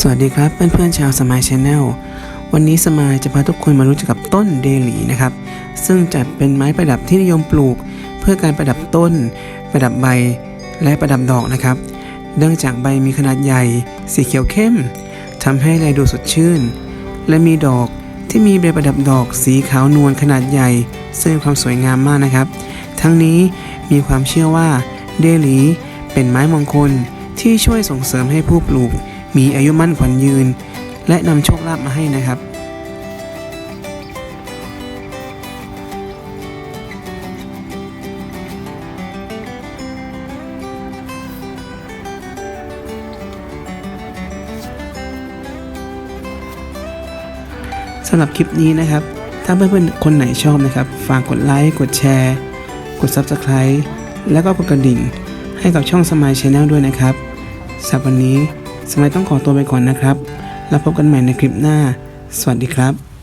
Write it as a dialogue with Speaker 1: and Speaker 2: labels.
Speaker 1: สวัสดีครับเพื่อนๆชาวสมายชาแนลวันนี้สมายจะพาทุกคนมารู้จักกับต้นเดลีนะครับ ซึ่งจัดเป็นไม้ประดับที่นิยมปลูก เพื่อการประดับต้น ประดับใบ และประดับดอกนะครับ เนื่องจากใบมีขนาดใหญ่ สีเขียวเข้มทำให้แลดูสดชื่น และมีดอกที่มีใบประดับดอกสีขาวนวลขนาดใหญ่ ซึ่งมีความสวยงามมากนะครับ ทั้งนี้มีความเชื่อว่าเดลีเป็นไม้มงคลที่ช่วยส่งเสริมให้ผู้ปลูก มีอายุมั่นขวัญยืน และนำโชคลาภมาให้นะครับสำหรับคลิปนี้นะครับ ถ้าเพื่อนๆ คนไหนชอบนะครับ ฝากกดไลค์ กดแชร์ กด Subscribe แล้วก็กดกระดิ่ง ให้กับช่องสมายช n แนลด้วยนะครับสำหรับวันนี้ สมัยต้องขอตัวไปก่อนนะครับ แล้วพบกันใหม่ในคลิปหน้า สวัสดีครับ